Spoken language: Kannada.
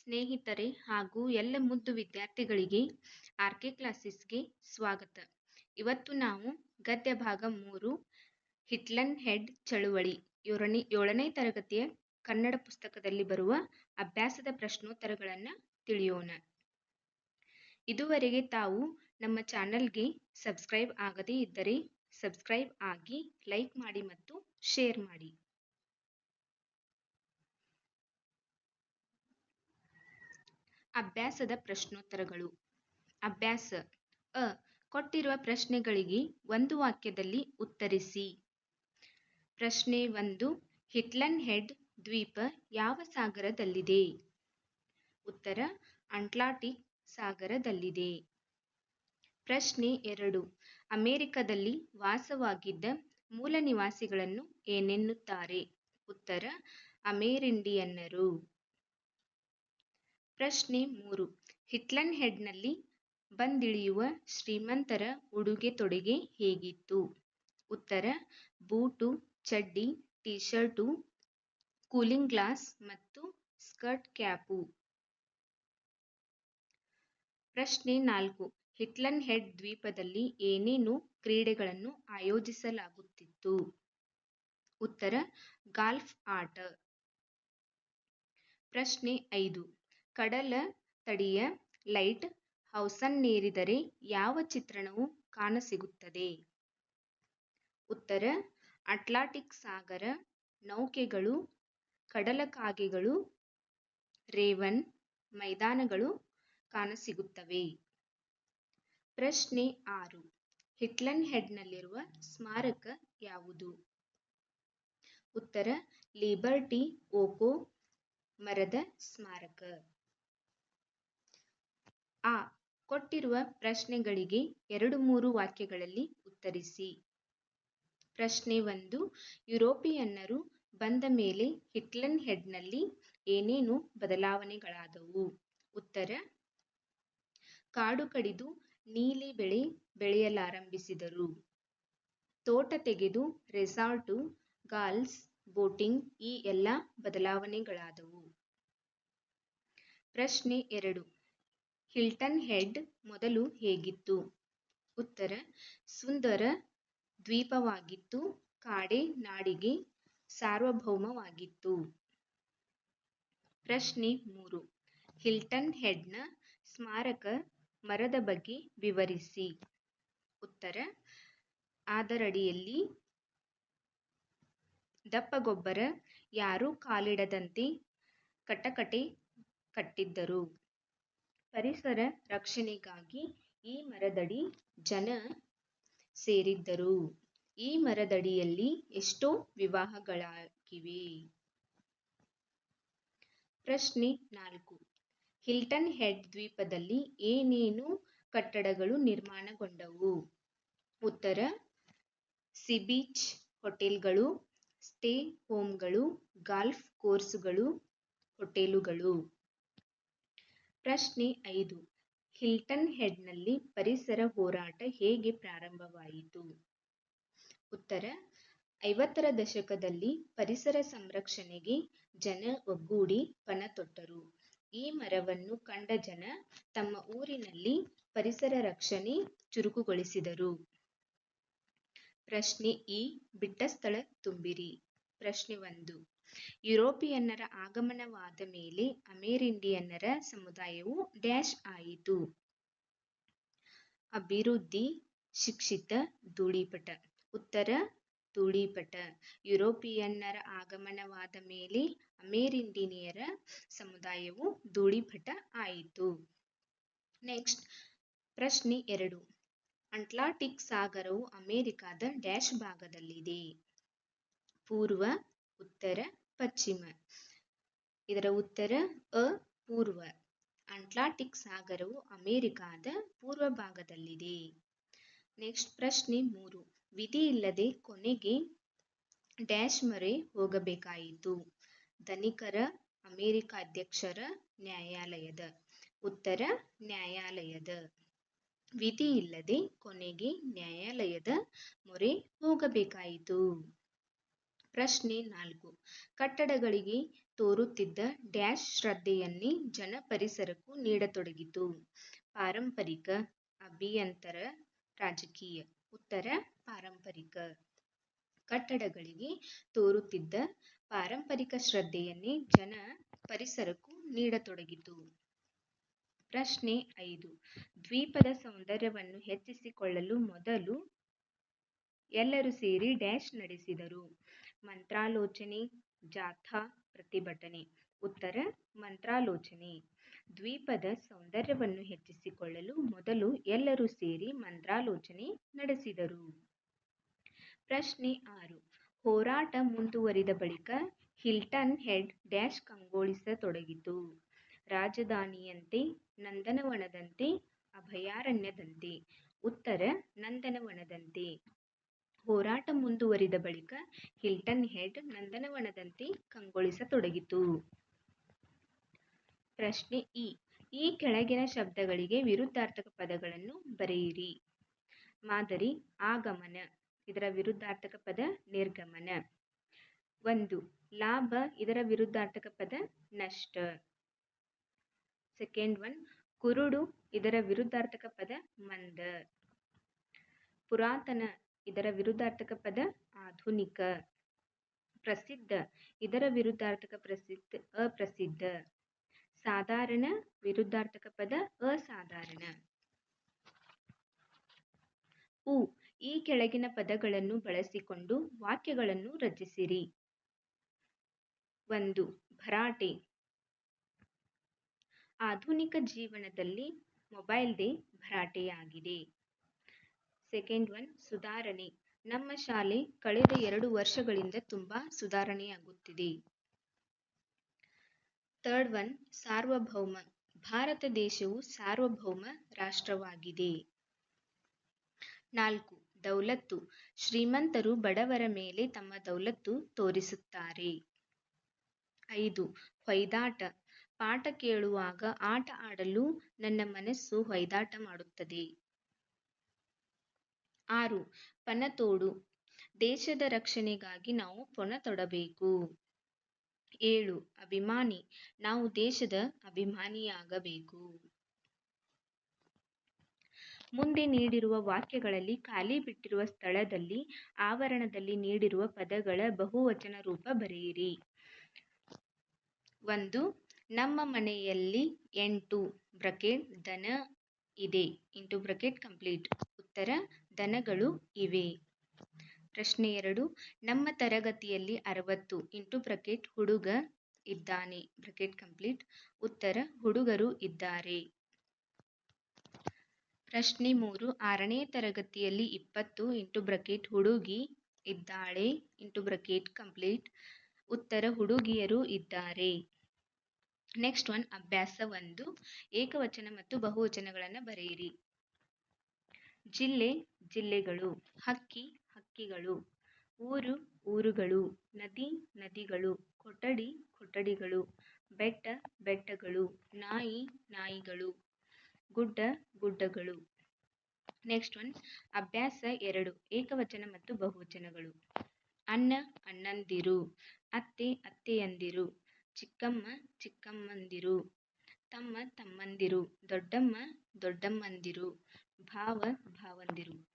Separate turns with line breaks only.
ಸ್ನೇಹಿತರೆ ಹಾಗೂ ಎಲ್ಲ ಮುದ್ದು ವಿದ್ಯಾರ್ಥಿಗಳಿಗೆ ಆರ್ ಕೆ ಕ್ಲಾಸಸ್ಗೆ ಸ್ವಾಗತ. ಇವತ್ತು ನಾವು ಗದ್ಯ ಭಾಗ ಮೂರು ಹಿಟ್ಲನ್ ಹೆಡ್ ಚಳುವಳಿ ಏಳನೇ ಏಳನೇ ತರಗತಿಯ ಕನ್ನಡ ಪುಸ್ತಕದಲ್ಲಿ ಬರುವ ಅಭ್ಯಾಸದ ಪ್ರಶ್ನೋತ್ತರಗಳನ್ನು ತಿಳಿಯೋಣ. ಇದುವರೆಗೆ ತಾವು ನಮ್ಮ ಚಾನಲ್ಗೆ ಸಬ್ಸ್ಕ್ರೈಬ್ ಆಗದೇ ಇದ್ದರೆ ಸಬ್ಸ್ಕ್ರೈಬ್ ಆಗಿ ಲೈಕ್ ಮಾಡಿ ಮತ್ತು ಶೇರ್ ಮಾಡಿ. ಅಭ್ಯಾಸದ ಪ್ರಶ್ನೋತ್ತರಗಳು. ಅಭ್ಯಾಸ. ಅ. ಕೊಟ್ಟಿರುವ ಪ್ರಶ್ನೆಗಳಿಗೆ ಒಂದು ವಾಕ್ಯದಲ್ಲಿ ಉತ್ತರಿಸಿ. ಪ್ರಶ್ನೆ ಒಂದು ಹಿಟ್ಲನ್ ಹೆಡ್ ದ್ವೀಪ ಯಾವ ಸಾಗರದಲ್ಲಿದೆ? ಉತ್ತರ, ಅಟ್ಲಾಂಟಿಕ್ ಸಾಗರದಲ್ಲಿದೆ. ಪ್ರಶ್ನೆ ಎರಡು, ಅಮೆರಿಕದಲ್ಲಿ ವಾಸವಾಗಿದ್ದ ಮೂಲ ನಿವಾಸಿಗಳನ್ನು ಏನೆನ್ನುತ್ತಾರೆ? ಉತ್ತರ, ಅಮೆರಿಂಡಿಯನ್ನರು. ಪ್ರಶ್ನೆ ಮೂರು. ಹಿಟ್ಲನ್ ಹೆಡ್ನಲ್ಲಿ ಬಂದಿಳಿಯುವ ಶ್ರೀಮಂತರ ಉಡುಗೆ ತೊಡುಗೆ ಹೇಗಿತ್ತು? ಉತ್ತರ, ಬೂಟು, ಚಡ್ಡಿ ಟಿ ಶರ್ಟು ಕೂಲಿಂಗ್ ಗ್ಲಾಸ್ ಮತ್ತು ಸ್ಕರ್ಟ್ ಕ್ಯಾಪು. ಪ್ರಶ್ನೆ ನಾಲ್ಕು. ಹಿಟ್ಲನ್ ಹೆಡ್ ದ್ವೀಪದಲ್ಲಿ ಏನೇನು ಕ್ರೀಡೆಗಳನ್ನು ಆಯೋಜಿಸಲಾಗುತ್ತಿತ್ತು? ಉತ್ತರ, ಗಾಲ್ಫ್ ಆಟ. ಪ್ರಶ್ನೆ ಐದು. ಕಡಲ ತಡಿಯ ಲೈಟ್ ಹೌಸನ್ನೇರಿದರೆ ಯಾವ ಚಿತ್ರಣವು ಕಾಣಸಿಗುತ್ತದೆ? ಉತ್ತರ, ಅಟ್ಲಾಂಟಿಕ್ ಸಾಗರ, ನೌಕೆಗಳು ಕಡಲಕಾಗೆಗಳು ರೇವನ್ ಮೈದಾನಗಳು ಕಾಣಸಿಗುತ್ತವೆ. ಪ್ರಶ್ನೆ ಆರು ಹಿಟ್ಲನ್ ಹೆಡ್ನಲ್ಲಿರುವ ಸ್ಮಾರಕ ಯಾವುದು? ಉತ್ತರ, ಲಿಬರ್ಟಿ ಓಕೋ ಮರದ ಸ್ಮಾರಕ. ಆ ಕೊಟ್ಟಿರುವ ಪ್ರಶ್ನೆಗಳಿಗೆ ಎರಡು ಮೂರು ವಾಕ್ಯಗಳಲ್ಲಿ ಉತ್ತರಿಸಿ. ಪ್ರಶ್ನೆ ಒಂದು, ಯುರೋಪಿಯನ್ನರು ಬಂದ ಮೇಲೆ ಹಿಟ್ಲನ್ ಹೆಡ್ನಲ್ಲಿ ಏನೇನು ಬದಲಾವಣೆಗಳಾದವು? ಉತ್ತರ, ಕಾಡು ಕಡಿದು ನೀಲಿ ಬೆಳೆ ಬೆಳೆಯಲಾರಂಭಿಸಿದರು. ತೋಟ ತೆಗೆದು ರೆಸಾರ್ಟು, ಗಾಲ್ಸ್, ಬೋಟಿಂಗ್ ಈ ಎಲ್ಲ ಬದಲಾವಣೆಗಳಾದವು. ಪ್ರಶ್ನೆ ಎರಡು ಹಿಲ್ಟನ್ ಹೆಡ್ ಮೊದಲು ಹೇಗಿತ್ತು? ಉತ್ತರ, ಸುಂದರ, ದ್ವೀಪವಾಗಿತ್ತು, ಕಾಡೆ ನಾಡಿಗೆ ಸಾರ್ವಭೌಮವಾಗಿತ್ತು. ಪ್ರಶ್ನೆ ಮೂರು, ಹಿಲ್ಟನ್ ಹೆಡ್ನ ಸ್ಮಾರಕ ಮರದ ಬಗ್ಗೆ ವಿವರಿಸಿ. ಉತ್ತರ, ಅದರಡಿಯಲ್ಲಿ ದಪ್ಪಗೊಬ್ಬರ ಯಾರೂ ಕಾಲಿಡದಂತೆ ಕಟಕಟೆ ಕಟ್ಟಿದ್ದರು. ಪರಿಸರ ರಕ್ಷಣೆಗಾಗಿ ಈ ಮರದಡಿ ಜನ ಸೇರಿದ್ದರು. ಈ ಮರದಡಿಯಲ್ಲಿ ಎಷ್ಟೋ ವಿವಾಹಗಳಾಗಿವೆ. ಪ್ರಶ್ನೆ ನಾಲ್ಕು. ಹಿಲ್ಟನ್ ಹೆಡ್ ದ್ವೀಪದಲ್ಲಿ ಏನೇನು ಕಟ್ಟಡಗಳು ನಿರ್ಮಾಣಗೊಂಡವು? ಉತ್ತರ ಸಿಬೀಚ್ ಹೋಟೆಲ್ಗಳು, ಸ್ಟೇ ಹೋಮ್ಗಳು, ಗಾಲ್ಫ್ ಕೋರ್ಸ್ಗಳು, ಹೋಟೆಲುಗಳು. ಪ್ರಶ್ನೆ ಐದು. ಹಿಲ್ಟನ್ ಹೆಡ್ನಲ್ಲಿ ಪರಿಸರ ಹೋರಾಟ ಹೇಗೆ ಪ್ರಾರಂಭವಾಯಿತು? ಉತ್ತರ, ಐವತ್ತರ ದಶಕದಲ್ಲಿ ಪರಿಸರ ಸಂರಕ್ಷಣೆಗೆ ಜನ ಒಗ್ಗೂಡಿ ಪಣ ತೊಟ್ಟರು. ಈ ಮರವನ್ನು ಕಂಡ ಜನ ತಮ್ಮ ಊರಿನಲ್ಲಿ ಪರಿಸರ ರಕ್ಷಣೆ ಚುರುಕುಗೊಳಿಸಿದರು. ಪ್ರಶ್ನೆ ಇ ಬಿಟ್ಟ ಸ್ಥಳ ತುಂಬಿರಿ. ಪ್ರಶ್ನೆ ಒಂದು ಯುರೋಪಿಯನ್ನರ ಆಗಮನವಾದ ಮೇಲೆ ಅಮೇರಿಂಡಿಯನ್ನರ ಸಮುದಾಯವು ಡ್ಯಾಶ್ ಆಯಿತು. ಅಭಿವೃದ್ಧಿ, ಶಿಕ್ಷಿತ, ಧೂಳಿಪಟ. ಉತ್ತರ, ಧೂಳೀಪಟ. ಯುರೋಪಿಯನ್ನರ ಆಗಮನವಾದ ಮೇಲೆ ಅಮೇರಿಂಡಿನಿಯರ ಸಮುದಾಯವು ಧೂಳಿಪಟ ಆಯಿತು. ನೆಕ್ಸ್ಟ್, ಪ್ರಶ್ನೆ ಎರಡು. ಅಟ್ಲಾಂಟಿಕ್ ಸಾಗರವು ಅಮೆರಿಕದ ಡ್ಯಾಶ್ ಭಾಗದಲ್ಲಿದೆ. ಪೂರ್ವ, ಉತ್ತರ ಪಶ್ಚಿಮ. ಇದರ ಉತ್ತರ, ಅ, ಪೂರ್ವ. ಅಟ್ಲಾಂಟಿಕ್ ಸಾಗರವು ಅಮೆರಿಕಾದ ಪೂರ್ವ ಭಾಗದಲ್ಲಿದೆ. ನೆಕ್ಸ್ಟ್ ಪ್ರಶ್ನೆ ಮೂರು. ವಿಧಿ ಇಲ್ಲದೆ ಕೊನೆಗೆ ಡ್ಯಾಶ್ ಮೊರೆ ಹೋಗಬೇಕಾಯಿತು. ಧನಿಕರ, ಅಮೆರಿಕ ಅಧ್ಯಕ್ಷರ ನ್ಯಾಯಾಲಯದ. ಉತ್ತರ, ನ್ಯಾಯಾಲಯದ. ವಿಧಿ ಇಲ್ಲದೆ ಕೊನೆಗೆ ನ್ಯಾಯಾಲಯದ ಮೊರೆ ಹೋಗಬೇಕಾಯಿತು. ಪ್ರಶ್ನೆ ನಾಲ್ಕು. ಕಟ್ಟಡಗಳಿಗೆ ತೋರುತ್ತಿದ್ದ ಡ್ಯಾಶ್ ಶ್ರದ್ಧೆಯನ್ನೇ ಜನ ಪರಿಸರಕ್ಕೂ ನೀಡತೊಡಗಿತು. ಪಾರಂಪರಿಕ ಅಭಿಯಂತರ ರಾಜಕೀಯ. ಉತ್ತರ, ಪಾರಂಪರಿಕ. ಕಟ್ಟಡಗಳಿಗೆ ತೋರುತ್ತಿದ್ದ ಪಾರಂಪರಿಕ ಶ್ರದ್ಧೆಯನ್ನೇ ಜನ ಪರಿಸರಕ್ಕೂ ನೀಡತೊಡಗಿತು. ಪ್ರಶ್ನೆ ಐದು. ದ್ವೀಪದ ಸೌಂದರ್ಯವನ್ನು ಹೆಚ್ಚಿಸಿಕೊಳ್ಳಲು ಮೊದಲು ಎಲ್ಲರೂ ಸೇರಿ ಡ್ಯಾಶ್ ನಡೆಸಿದರು. ಮಂತ್ರಾಲೋಚನೆ, ಜಾಥಾ ಪ್ರತಿಭಟನೆ. ಉತ್ತರ, ಮಂತ್ರಾಲೋಚನೆ. ದ್ವೀಪದ ಸೌಂದರ್ಯವನ್ನು ಹೆಚ್ಚಿಸಿಕೊಳ್ಳಲು ಮೊದಲು ಎಲ್ಲರೂ ಸೇರಿ ಮಂತ್ರಾಲೋಚನೆ ನಡೆಸಿದರು. ಪ್ರಶ್ನೆ ಆರು. ಹೋರಾಟ ಮುಂದುವರಿದ ಬಳಿಕ ಹಿಲ್ಟನ್ ಹೆಡ್ ಡ್ಯಾಶ್ ಕಂಗೊಳಿಸತೊಡಗಿತು. ರಾಜಧಾನಿಯಂತೆ, ನಂದನವನದಂತೆ, ಅಭಯಾರಣ್ಯದಂತೆ. ಉತ್ತರ, ನಂದನವನದಂತೆ. ಹೋರಾಟ ಮುಂದುವರಿದ ಬಳಿಕ ಹಿಲ್ಟನ್ ಹೆಡ್ ನಂದನವನದಂತೆ ಕಂಗೊಳಿಸತೊಡಗಿತು. ಪ್ರಶ್ನೆ ಇ, ಈ ಕೆಳಗಿನ ಶಬ್ದಗಳಿಗೆ ವಿರುದ್ಧಾರ್ಥಕ ಪದಗಳನ್ನು ಬರೆಯಿರಿ. ಮಾದರಿ, ಆಗಮನ, ಇದರ ವಿರುದ್ಧಾರ್ಥಕ ಪದ ನಿರ್ಗಮನ. ಒಂದು, ಲಾಭ, ಇದರ ವಿರುದ್ಧಾರ್ಥಕ ಪದ ನಷ್ಟ. ಸೆಕೆಂಡ್ ಒನ್, ಕುರುಡು, ಇದರ ವಿರುದ್ಧಾರ್ಥಕ ಪದ ಮಂದ. ಪುರಾತನ ಇದರ ವಿರುದ್ಧಾರ್ಥಕ ಪದ ಆಧುನಿಕ, ಪ್ರಸಿದ್ಧ. ಇದರ ವಿರುದ್ಧಾರ್ಥಕ ಪ್ರಸಿದ್ಧ, ಅಪ್ರಸಿದ್ಧ. ಸಾಧಾರಣ ವಿರುದ್ಧಾರ್ಥಕ ಪದ ಅಸಾಧಾರಣ. ಉ, ಈ ಕೆಳಗಿನ ಪದಗಳನ್ನು ಬಳಸಿಕೊಂಡು ವಾಕ್ಯಗಳನ್ನು ರಚಿಸಿರಿ. ಒಂದು, ಭರಾಟೆ. ಆಧುನಿಕ ಜೀವನದಲ್ಲಿ ಮೊಬೈಲ್ದೇ ಭರಾಟೆಯಾಗಿದೆ. ಸೆಕೆಂಡ್ ಒನ್ ಸುಧಾರಣೆ. ನಮ್ಮ ಶಾಲೆ ಕಳೆದ ಎರಡು ವರ್ಷಗಳಿಂದ ತುಂಬಾ ಸುಧಾರಣೆಯಾಗುತ್ತಿದೆ. ಥರ್ಡ್ ಒನ್ ಸಾರ್ವಭೌಮ. ಭಾರತ ದೇಶವು ಸಾರ್ವಭೌಮ ರಾಷ್ಟ್ರವಾಗಿದೆ. ನಾಲ್ಕು, ದೌಲತ್ತು. ಶ್ರೀಮಂತರು ಬಡವರ ಮೇಲೆ ತಮ್ಮ ದೌಲತ್ತು ತೋರಿಸುತ್ತಾರೆ. ಐದು, ಹೊಯ್ದಾಟ. ಪಾಠ ಕೇಳುವಾಗ ಆಟ ಆಡಲು ನನ್ನ ಮನಸ್ಸು ಹೊಯ್ದಾಟ ಮಾಡುತ್ತದೆ. ಆರು ಪಣತೋಡು ದೇಶದ ರಕ್ಷಣೆಗಾಗಿ ನಾವು ಪಣ ತೊಡಬೇಕು. ಏಳು, ಅಭಿಮಾನಿ. ನಾವು ದೇಶದ ಅಭಿಮಾನಿಯಾಗಬೇಕು. ಮುಂದೆ ನೀಡಿರುವ ವಾಕ್ಯಗಳಲ್ಲಿ ಖಾಲಿ ಬಿಟ್ಟಿರುವ ಸ್ಥಳದಲ್ಲಿ, ಆವರಣದಲ್ಲಿ ನೀಡಿರುವ ಪದಗಳ ಬಹುವಚನ ರೂಪ ಬರೆಯಿರಿ. ಒಂದು, ನಮ್ಮ ಮನೆಯಲ್ಲಿ ಎಂಟು, ಬ್ರಕೆಟ್ ದನ ಇದೆ. Into bracket, complete. ಉತ್ತರ ದನಗಳು ಇವೆ. ಪ್ರಶ್ನೆ ಎರಡು, ನಮ್ಮ ತರಗತಿಯಲ್ಲಿ ಅರವತ್ತು ಇಂಟು ಬ್ರಕೆಟ್ ಹುಡುಗ ಇದ್ದಾನೆ. Bracket complete. ಉತ್ತರ, ಹುಡುಗರು ಇದ್ದಾರೆ. ಪ್ರಶ್ನೆ ಮೂರು, ಆರನೇ ತರಗತಿಯಲ್ಲಿ ಇಪ್ಪತ್ತು ಇಂಟು ಬ್ರಕೆಟ್ ಹುಡುಗಿ ಇದ್ದಾಳೆ. Into bracket complete. ಉತ್ತರ, ಹುಡುಗಿಯರು ಇದ್ದಾರೆ. ನೆಕ್ಸ್ಟ್ ಒನ್, ಅಭ್ಯಾಸ ಒಂದು. ಏಕವಚನ ಮತ್ತು ಬಹುವಚನಗಳನ್ನು ಬರೆಯಿರಿ. ಜಿಲ್ಲೆ ಜಿಲ್ಲೆಗಳು, ಹಕ್ಕಿ ಹಕ್ಕಿಗಳು, ಊರು ಊರುಗಳು, ನದಿ ನದಿಗಳು, ಕೊಠಡಿ ಕೊಠಡಿಗಳು, ಬೆಟ್ಟ ಬೆಟ್ಟಗಳು, ನಾಯಿ ನಾಯಿಗಳು, ಗುಡ್ಡ ಗುಡ್ಡಗಳು. ನೆಕ್ಸ್ಟ್ ಒನ್ ಅಭ್ಯಾಸ ಎರಡು, ಏಕವಚನ ಮತ್ತು ಬಹುವಚನಗಳು. ಅಣ್ಣ ಅಣ್ಣಂದಿರು, ಅತ್ತೆ ಅತ್ತೆಯಂದಿರು, ಚಿಕ್ಕಮ್ಮ ಚಿಕ್ಕಮ್ಮಂದಿರು, ತಮ್ಮ ತಮ್ಮಂದಿರು, ದೊಡ್ಡಮ್ಮ ದೊಡ್ಡಮ್ಮಂದಿರು, ಭಾವ ಭಾವಂದಿರು.